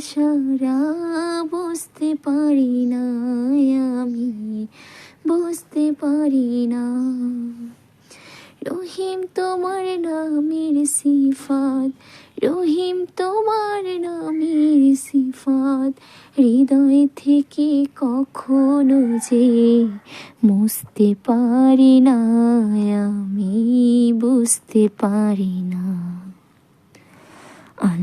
সারা বুঝতে পারি না আমি, বুঝতে পারি না। রহিম তোমার নামের সিফাত, রহিম তোমার নামের সিফাত, হৃদয় থেকে কখনো যে মুছতে পারি না আমি, বুঝতে পারি না।